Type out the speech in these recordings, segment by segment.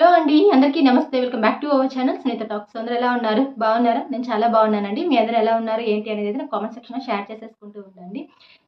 Hello అండి అందరికీ నమస్తే. Welcome back to our channel. Snehitha talks. అందరూ ఎలా ఉన్నారు? బాగున్నారా? నేను చాలా బాగున్నానండి. మీ అందరూ ఎలా ఉన్నారు? ఏంటి అనేది నాకు కామెంట్ సెక్షన్లో షేర్ చేసేసుకుంటూ ఉండండి.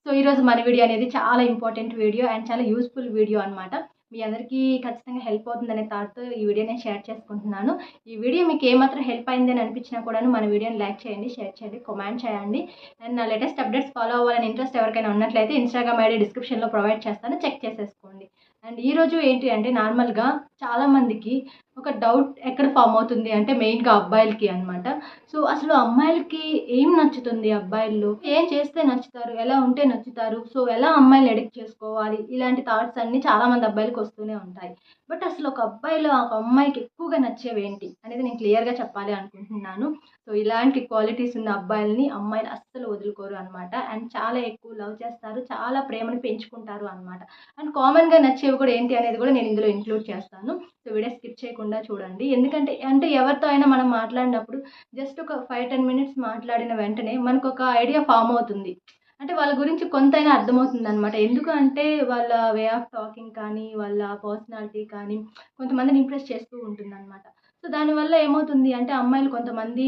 సో ఈరోజు మన వీడియో అనేది చాలా ఇంపార్టెంట్ వీడియో అండ్ చాలా యూస్ఫుల్ వీడియో అనమాట మీ అందరికీ ఖచ్చితంగా హెల్ప్ అవుతుందనే థాట్తో ఈ వీడియో నేను షేర్ చేసుకుంటున్నాను. ఈ వీడియో మీకు ఏమాత్రం హెల్ప్ అయిందని అనిపించినా కూడాను మన వీడియోని లైక్ చేయండి షేర్ చేయండి కామెంట్ చేయండి. అండ్ నా లేటెస్ట్ అప్డేట్స్ ఫాలో అవ్వాలని ఇంట్రెస్ట్ ఎవరికైనా ఉన్నట్లయితే ఇన్స్టాగ్రామ్ ఐడి డిస్క్రిప్షన్లో ప్రొవైడ్ చేస్తాను. చెక్ చేసేసుకోండి. అండ్ ఈరోజు ఏంటి అంటే నార్మల్గా చాలామందికి ఒక డౌట్ ఎక్కడ ఫామ్ అవుతుంది అంటే మెయిన్గా అబ్బాయిలకి అనమాట సో అసలు అమ్మాయిలకి ఏం నచ్చుతుంది అబ్బాయిల్లో? ఏం చేస్తే నచ్చుతారు? ఎలా ఉంటే నచ్చుతారు? సో ఎలా అమ్మాయిలు ఎడిక్ట్ చేసుకోవాలి? ఇలాంటి థాట్స్ అన్ని చాలామంది అబ్బాయిలకు వస్తూనే ఉంటాయి. బట్ అసలు ఒక అబ్బాయిలో ఒక అమ్మాయికి ఎక్కువగా నచ్చేవి ఏంటి అనేది నేను క్లియర్గా చెప్పాలి అనుకుంటున్నాను. సో ఇలాంటి క్వాలిటీస్ ఉన్న అబ్బాయిలని అమ్మాయిలు అస్సలు వదులుకోరు అనమాట అండ్ చాలా ఎక్కువ లవ్ చేస్తారు చాలా ప్రేమను పెంచుకుంటారు అనమాట అండ్ కామన్గా నచ్చే నచ్చేవి కూడా ఏంటి అనేది కూడా నేను ఇందులో ఇంక్లూడ్ చేస్తాను. సో వీడియో స్కిప్ చేయకుండా చూడండి. ఎందుకంటే అంటే ఎవరితో అయినా మనం మాట్లాడినప్పుడు జస్ట్ ఒక ఫైవ్ టెన్ మినిట్స్ మాట్లాడిన వెంటనే మనకు ఒక ఐడియా ఫామ్ అవుతుంది. అంటే వాళ్ళ గురించి కొంతైనా అర్థమవుతుంది అనమాట ఎందుకు అంటే వాళ్ళ వే ఆఫ్ టాకింగ్ కానీ వాళ్ళ పర్సనాలిటీ కానీ కొంతమందిని ఇంప్రెస్ చేస్తూ ఉంటుంది అనమాట సో దానివల్ల ఏమవుతుంది అంటే అమ్మాయిలు కొంతమంది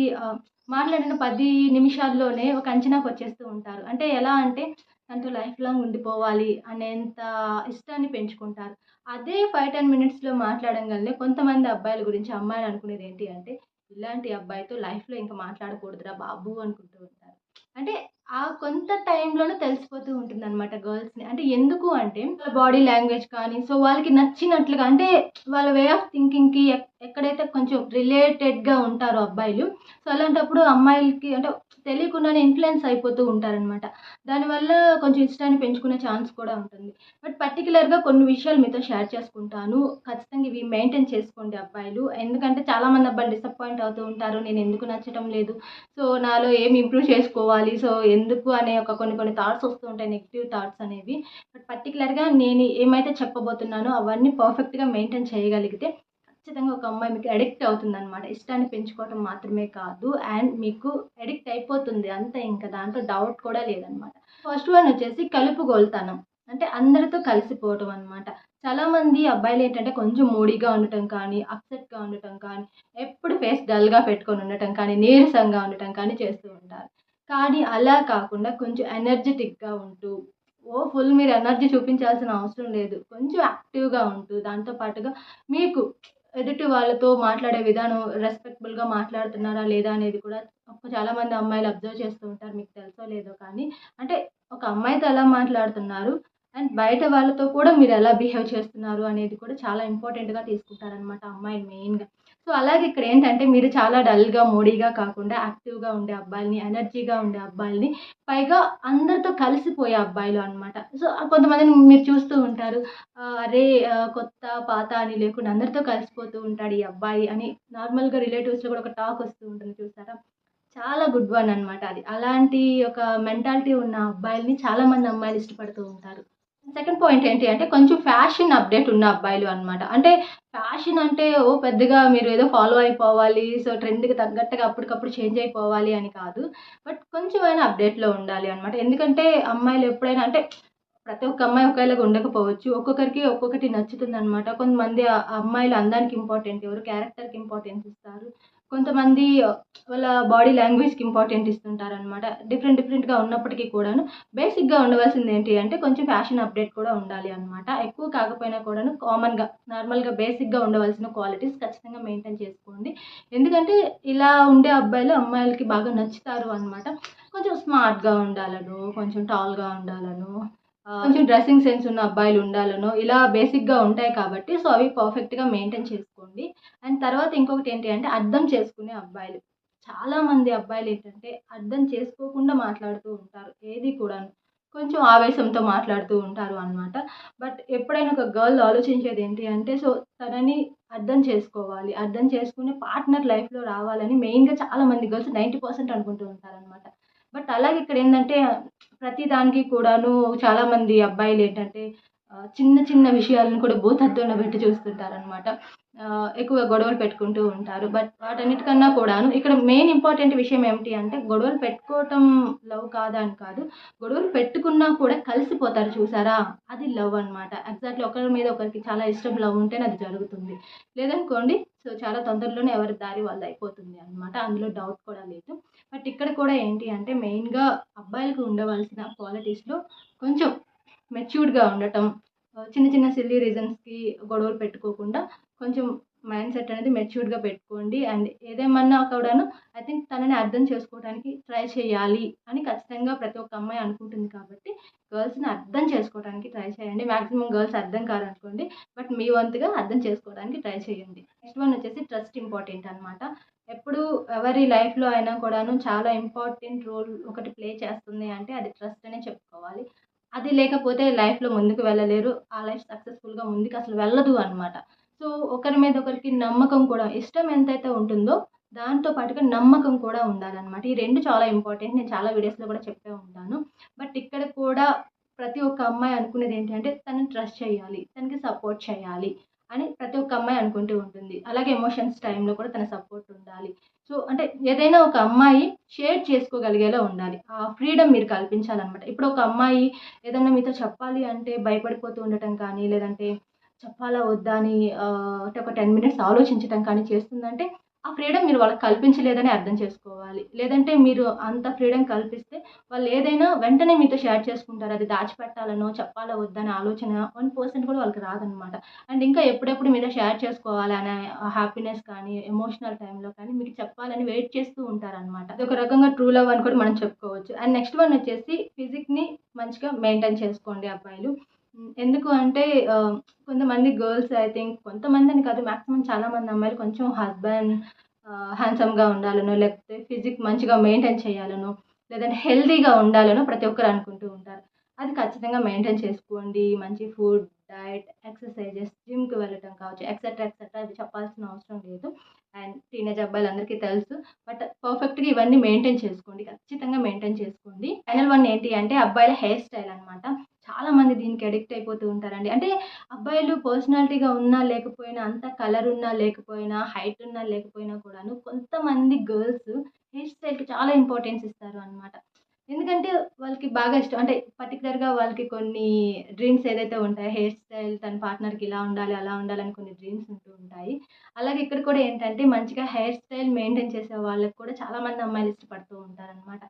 మాట్లాడిన పది నిమిషాల్లోనే ఒక అంచనాకు వచ్చేస్తూ ఉంటారు. అంటే ఎలా అంటే తనతో లైఫ్ లాంగ్ ఉండిపోవాలి అనేంత ఇష్టాన్ని పెంచుకుంటారు. అదే ఫైవ్ టెన్ మినిట్స్లో మాట్లాడగలనే కొంతమంది అబ్బాయిల గురించి అమ్మాయిలు అనుకునేది ఏంటి అంటే ఇలాంటి అబ్బాయితో లైఫ్లో ఇంకా మాట్లాడకూడదురా బాబు అనుకుంటూ ఉంటారు. అంటే ఆ కొంత టైంలోనే తెలిసిపోతూ ఉంటుంది అనమాట గర్ల్స్ని. అంటే ఎందుకు అంటే వాళ్ళ బాడీ లాంగ్వేజ్ కానీ సో వాళ్ళకి నచ్చినట్లుగా అంటే వాళ్ళ వే ఆఫ్ థింకింగ్కి ఎక్కడైతే కొంచెం రిలేటెడ్గా ఉంటారో అబ్బాయిలు సో అలాంటప్పుడు అమ్మాయిలకి అంటే తెలియకుండానే ఇన్ఫ్లుయెన్స్ అయిపోతూ ఉంటారనమాట దానివల్ల కొంచెం ఇష్టాన్ని పెంచుకునే ఛాన్స్ కూడా ఉంటుంది. బట్ పర్టికులర్గా కొన్ని విషయాలు మీతో షేర్ చేసుకుంటాను. ఖచ్చితంగా ఇవి మెయింటైన్ చేసుకోండి అబ్బాయిలు. ఎందుకంటే చాలామంది అబ్బాయిలు డిసప్పాయింట్ అవుతూ ఉంటారు. నేను ఎందుకు నచ్చటం లేదు? సో నాలో ఏం ఇంప్రూవ్ చేసుకోవాలి? సో ఎందుకు అనే ఒక కొన్ని కొన్ని థాట్స్ వస్తూ ఉంటాయి. నెగిటివ్ థాట్స్ అనేవి. బట్ పర్టికులర్గా నేను ఏమైతే చెప్పబోతున్నానో అవన్నీ పర్ఫెక్ట్గా మెయింటైన్ చేయగలిగితే ఖచ్చితంగా ఒక అమ్మాయి మీకు అడిక్ట్ అవుతుంది అనమాట ఇష్టాన్ని పెంచుకోవటం మాత్రమే కాదు. అండ్ మీకు అడిక్ట్ అయిపోతుంది. అంతే ఇంకా దాంట్లో డౌట్ కూడా లేదనమాట ఫస్ట్ వన్ వచ్చేసి కలుపుగోలుతనం. అంటే అందరితో కలిసిపోవటం అనమాట చాలామంది అబ్బాయిలు ఏంటంటే కొంచెం మూడీగా ఉండటం కానీ అప్సెట్గా ఉండటం కానీ ఎప్పుడు ఫేస్ డల్గా పెట్టుకొని ఉండటం కానీ నీరసంగా ఉండటం కానీ చేస్తూ ఉంటారు. కానీ అలా కాకుండా కొంచెం ఎనర్జెటిక్గా ఉంటూ ఓ ఫుల్ మీరు ఎనర్జీ చూపించాల్సిన అవసరం లేదు. కొంచెం యాక్టివ్గా ఉంటూ దాంతో పాటుగా మీకు ఎదుటి వాళ్ళతో మాట్లాడే విధానం రెస్పెక్ట్ఫుల్గా మాట్లాడుతున్నారా లేదా అనేది కూడా చాలామంది అమ్మాయిలు అబ్జర్వ్ చేస్తూ ఉంటారు. మీకు తెలుసో లేదో కానీ అంటే ఒక అమ్మాయితో ఎలా మాట్లాడుతున్నారు? అండ్ బయట వాళ్ళతో కూడా మీరు ఎలా బిహేవ్ చేస్తున్నారు అనేది కూడా చాలా ఇంపార్టెంట్గా తీసుకుంటారనమాట అమ్మాయిని మెయిన్గా సో అలాగే ఇక్కడ ఏంటంటే మీరు చాలా డల్గా మోడీగా కాకుండా యాక్టివ్గా ఉండే అబ్బాయిలని ఎనర్జీగా ఉండే అబ్బాయిలని పైగా అందరితో కలిసిపోయే అబ్బాయిలు అనమాట సో కొంతమందిని మీరు చూస్తూ ఉంటారు. అరే కొత్త పాత అని లేకుండా అందరితో కలిసిపోతూ ఉంటాడు ఈ అబ్బాయి అని నార్మల్గా రిలేటివ్స్లో కూడా ఒక టాక్ వస్తూ ఉంటుంది చూసారా? చాలా గుడ్ వన్ అనమాట అది. అలాంటి ఒక మెంటాలిటీ ఉన్న అబ్బాయిల్ని చాలామంది అమ్మాయిలు ఇష్టపడుతూ ఉంటారు. సెకండ్ పాయింట్ ఏంటి అంటే కొంచెం ఫ్యాషన్ అప్డేట్ ఉన్న అబ్బాయిలు అనమాట అంటే ఫ్యాషన్ అంటే ఓ పెద్దగా మీరు ఏదో ఫాలో అయిపోవాలి సో ట్రెండ్కి తగ్గట్టుగా అప్పటికప్పుడు చేంజ్ అయిపోవాలి అని కాదు. బట్ కొంచెమైనా అప్డేట్లో ఉండాలి అనమాట ఎందుకంటే అమ్మాయిలు ఎప్పుడైనా అంటే ప్రతి ఒక్క అమ్మాయి ఒకేలాగా ఉండకపోవచ్చు. ఒక్కొక్కరికి ఒక్కొక్కటి నచ్చుతుంది అనమాట కొంతమంది ఆ అమ్మాయిలు అందానికి ఇంపార్టెంట్ ఎవరు క్యారెక్టర్కి ఇంపార్టెన్స్ ఇస్తారు. కొంతమంది వాళ్ళ బాడీ లాంగ్వేజ్కి ఇంపార్టెంట్ ఇస్తుంటారు అనమాట డిఫరెంట్ డిఫరెంట్గా ఉన్నప్పటికీ కూడాను బేసిక్గా ఉండవలసింది ఏంటి అంటే కొంచెం ఫ్యాషన్ అప్డేట్ కూడా ఉండాలి అనమాట ఎక్కువ కాకపోయినా కూడాను కామన్గా నార్మల్గా బేసిక్గా ఉండవలసిన క్వాలిటీస్ ఖచ్చితంగా మెయింటైన్ చేసుకోండి. ఎందుకంటే ఇలా ఉండే అబ్బాయిలు అమ్మాయిలకి బాగా నచ్చుతారు అనమాట కొంచెం స్మార్ట్గా ఉండాలను కొంచెం టాల్గా ఉండాలను కొంచెం డ్రెస్సింగ్ సెన్స్ ఉన్న అబ్బాయిలు ఉండాలను ఇలా బేసిక్గా ఉంటాయి కాబట్టి సో అవి పర్ఫెక్ట్గా మెయింటైన్ చేసుకోండి. అండ్ తర్వాత ఇంకొకటి ఏంటి అంటే అర్థం చేసుకునే అబ్బాయిలు. చాలామంది అబ్బాయిలు ఏంటంటే అర్థం చేసుకోకుండా మాట్లాడుతూ ఉంటారు ఏది కూడాను. కొంచెం ఆవేశంతో మాట్లాడుతూ ఉంటారు అనమాట బట్ ఎప్పుడైనా ఒక గర్ల్ ఆలోచించేది ఏంటి అంటే సో తనని అర్థం చేసుకోవాలి అర్థం చేసుకునే పార్ట్నర్ లైఫ్లో రావాలని మెయిన్గా చాలామంది గర్ల్స్ నైంటీ పర్సెంట్ అనుకుంటూ ఉంటారనమాట బట్ అలాగే ఇక్కడ ఏంటంటే ప్రతి దానికి కూడాను చాలామంది అబ్బాయిలు ఏంటంటే చిన్న చిన్న విషయాలను కూడా భూతత్వంలో పెట్టి చూస్తుంటారనమాట ఎక్కువ గొడవలు పెట్టుకుంటూ ఉంటారు. బట్ వాటన్నిటికన్నా కూడాను ఇక్కడ మెయిన్ ఇంపార్టెంట్ విషయం ఏమిటి అంటే గొడవలు పెట్టుకోవటం లవ్ కాదా అని కాదు. గొడవలు పెట్టుకున్నా కూడా కలిసిపోతారు చూసారా? అది లవ్ అనమాట ఎగ్జాక్ట్లీ ఒకరి మీద ఒకరికి చాలా ఇష్టం లవ్ ఉంటేనే అది జరుగుతుంది. లేదనుకోండి సో చాలా తొందరలోనే ఎవరి దారి వాళ్ళు అయిపోతుంది అనమాట అందులో డౌట్ కూడా లేదు. బట్ ఇక్కడ కూడా ఏంటి అంటే మెయిన్గా అబ్బాయిలకు ఉండవలసిన క్వాలిటీస్లో కొంచెం మెచ్యూర్డ్గా ఉండటం చిన్న చిన్న సిల్లీ రీజన్స్కి గొడవలు పెట్టుకోకుండా కొంచెం మైండ్ సెట్ అనేది మెచ్యూర్డ్గా పెట్టుకోండి. అండ్ ఏదేమన్నా కూడాను ఐ థింక్ తనని అర్థం చేసుకోవడానికి ట్రై చేయాలి అని ఖచ్చితంగా ప్రతి ఒక్క అమ్మాయి అనుకుంటుంది కాబట్టి గర్ల్స్ని అర్థం చేసుకోవడానికి ట్రై చేయండి. మ్యాక్సిమం గర్ల్స్ అర్థం కారనుకోండి బట్ మీ వంతుగా అర్థం చేసుకోవడానికి ట్రై చేయండి. నెక్స్ట్ వన్ వచ్చేసి ట్రస్ట్ ఇంపార్టెంట్ అనమాట ఎప్పుడు ఎవరి లైఫ్లో అయినా కూడాను చాలా ఇంపార్టెంట్ రోల్ ఒకటి ప్లే చేస్తుంది అంటే అది ట్రస్ట్ అనే చెప్పుకోవాలి. అది లేకపోతే లైఫ్లో ముందుకు వెళ్ళలేరు. ఆ లైఫ్ సక్సెస్ఫుల్గా ముందుకు అసలు వెళ్ళదు అనమాట సో ఒకరి మీద ఒకరికి నమ్మకం కూడా ఇష్టం ఎంతైతే ఉంటుందో దాంతో పాటుగా నమ్మకం కూడా ఉండాలన్నమాట. ఈ రెండు చాలా ఇంపార్టెంట్. నేను చాలా వీడియోస్లో కూడా చెప్పే ఉంటాను. బట్ ఇక్కడ కూడా ప్రతి ఒక్క అమ్మాయి అనుకునేది ఏంటంటే తనని ట్రస్ట్ చేయాలి తనకి సపోర్ట్ చేయాలి అని ప్రతి ఒక్క అమ్మాయి అనుకుంటూ ఉంటుంది. అలాగే ఎమోషన్స్ టైంలో కూడా తన సపోర్ట్ ఉండాలి. సో అంటే ఏదైనా ఒక అమ్మాయి షేర్ చేసుకోగలిగేలా ఉండాలి. ఆ ఫ్రీడమ్ మీరు కల్పించాలన్నమాట. ఇప్పుడు ఒక అమ్మాయి ఏదైనా మీతో చెప్పాలి అంటే భయపడిపోతూ ఉండటం కానీ లేదంటే చెప్పాలా వద్దా అని అంటే ఒక టెన్ మినిట్స్ ఆలోచించటం కానీ చేస్తుందంటే ఆ ఫ్రీడమ్ మీరు వాళ్ళకి కల్పించలేదని అర్థం చేసుకోవాలి. లేదంటే మీరు అంత ఫ్రీడమ్ కల్పిస్తే వాళ్ళు ఏదైనా వెంటనే మీతో షేర్ చేసుకుంటారు. అది దాచిపెట్టాలనో చెప్పాలో వద్దనే ఆలోచన వన్ పర్సెంట్ కూడా వాళ్ళకి రాదనమాట అండ్ ఇంకా ఎప్పుడెప్పుడు మీతో షేర్ చేసుకోవాలి అనే హ్యాపీనెస్ కానీ ఎమోషనల్ టైంలో కానీ మీకు చెప్పాలని వెయిట్ చేస్తూ ఉంటారనమాట అది ఒక రకంగా ట్రూ లవ్ అని కూడా మనం చెప్పుకోవచ్చు. అండ్ నెక్స్ట్ వన్ వచ్చేసి ఫిజిక్ని మంచిగా మెయింటైన్ చేసుకోండి అబ్బాయిలు. ఎందుకు అంటే కొంతమంది గర్ల్స్ ఐ థింక్ కొంతమంది అని కాదు మ్యాక్సిమం చాలామంది అమ్మాయిలు కొంచెం హస్బెండ్ హ్యాండ్సమ్గా ఉండాలనో లేకపోతే ఫిజిక్ మంచిగా మెయింటైన్ చేయాలనో లేదంటే హెల్తీగా ఉండాలనో ప్రతి ఒక్కరు అనుకుంటూ ఉంటారు. అది ఖచ్చితంగా మెయింటైన్ చేసుకోండి. మంచి ఫుడ్ డైట్ ఎక్సర్సైజెస్ జిమ్కి వెళ్ళటం కావచ్చు ఎక్సెట్రా ఎక్సెట్రా అది చెప్పాల్సిన అవసరం లేదు. అండ్ టీనేజ్ అబ్బాయిలందరికీ తెలుసు. బట్ పర్ఫెక్ట్గా ఇవన్నీ మెయింటైన్ చేసుకోండి. ఖచ్చితంగా మెయింటైన్ చేసుకోండి. ఫైనల్ వన్ ఏంటి అంటే అబ్బాయిల హెయిర్ స్టైల్ అనమాట చాలామంది దీనికి అడిక్ట్ అయిపోతూ ఉంటారండి. అంటే అబ్బాయిలు పర్సనాలిటీగా ఉన్నా లేకపోయినా అంత కలర్ ఉన్నా లేకపోయినా హైట్ ఉన్నా లేకపోయినా కూడాను కొంతమంది గర్ల్స్ హెయిర్ స్టైల్కి చాలా ఇంపార్టెన్స్ ఇస్తారు అనమాట ఎందుకంటే వాళ్ళకి బాగా ఇష్టం. అంటే పర్టికులర్గా వాళ్ళకి కొన్ని డ్రీమ్స్ ఏదైతే ఉంటాయో హెయిర్ స్టైల్ తన పార్ట్నర్కి ఇలా ఉండాలి అలా ఉండాలని కొన్ని డ్రీమ్స్ ఉంటూ ఉంటాయి. అలాగే ఇక్కడ కూడా ఏంటంటే మంచిగా హెయిర్ స్టైల్ మెయింటైన్ చేసే వాళ్ళకి కూడా చాలా మంది అమ్మాయిలు ఇష్టపడుతూ ఉంటారనమాట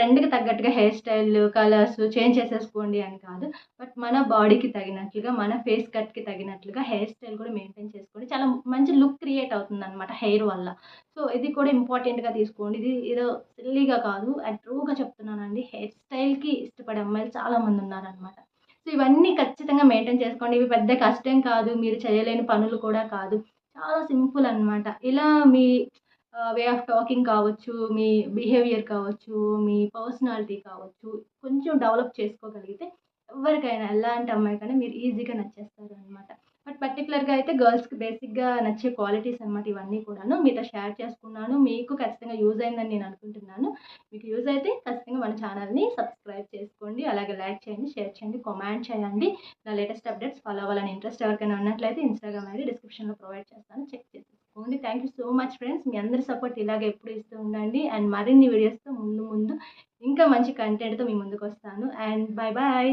ట్రెండ్కి తగ్గట్టుగా హెయిర్ స్టైల్ కలర్స్ చేంజ్ చేసేసుకోండి అని కాదు. బట్ మన బాడీకి తగినట్లుగా మన ఫేస్ కట్కి తగినట్లుగా హెయిర్ స్టైల్ కూడా మెయింటైన్ చేసుకోండి. చాలా మంచి లుక్ క్రియేట్ అవుతుంది అనమాట హెయిర్ వల్ల. సో ఇది కూడా ఇంపార్టెంట్గా తీసుకోండి. ఇది ఏదో సిల్లీగా కాదు అండ్ ట్రూగా చెప్తున్నానండి. హెయిర్ స్టైల్కి ఇష్టపడే అమ్మాయిలు చాలామంది ఉన్నారనమాట సో ఇవన్నీ ఖచ్చితంగా మెయింటైన్ చేసుకోండి. ఇవి పెద్ద కష్టం కాదు. మీరు చేయలేని పనులు కూడా కాదు. చాలా సింపుల్ అన్నమాట. ఇలా మీ వే ఆఫ్ టాకింగ్ కావచ్చు మీ బిహేవియర్ కావచ్చు మీ పర్సనాలిటీ కావచ్చు కొంచెం డెవలప్ చేసుకోగలిగితే ఎవరికైనా ఎలాంటి అమ్మాయికైనా మీరు ఈజీగా నచ్చేస్తారు అనమాట బట్ పర్టికులర్గా అయితే గర్ల్స్కి బేసిక్గా నచ్చే క్వాలిటీస్ అనమాట ఇవన్నీ కూడాను. మీతో షేర్ చేసుకున్నాను. మీకు ఖచ్చితంగా యూజ్ అయిందని నేను అనుకుంటున్నాను. మీకు యూజ్ అయితే ఖచ్చితంగా మన ఛానల్ని సబ్స్క్రైబ్ చేసుకోండి. అలాగే లైక్ చేయండి షేర్ చేయండి కామెంట్ చేయండి. నా లేటెస్ట్ అప్డేట్స్ ఫాలో అవ్వాలని ఇంట్రెస్ట్ ఎవరికైనా ఉన్నట్లయితే ఇన్స్టాగ్రామ్ ఐడి డిస్క్రిప్షన్లో ప్రొవైడ్ చేస్తాను. చెక్ చేసేసుకోండి thank you so much friends మీ అందరి సపోర్ట్ ఇలాగే ఎప్పుడు ఇస్తూ ఉండండి. అండ్ మరిన్ని వీడియోస్తో ముందు ముందు ఇంకా మంచి కంటెంట్తో మీ ముందుకు వస్తాను. And bye bye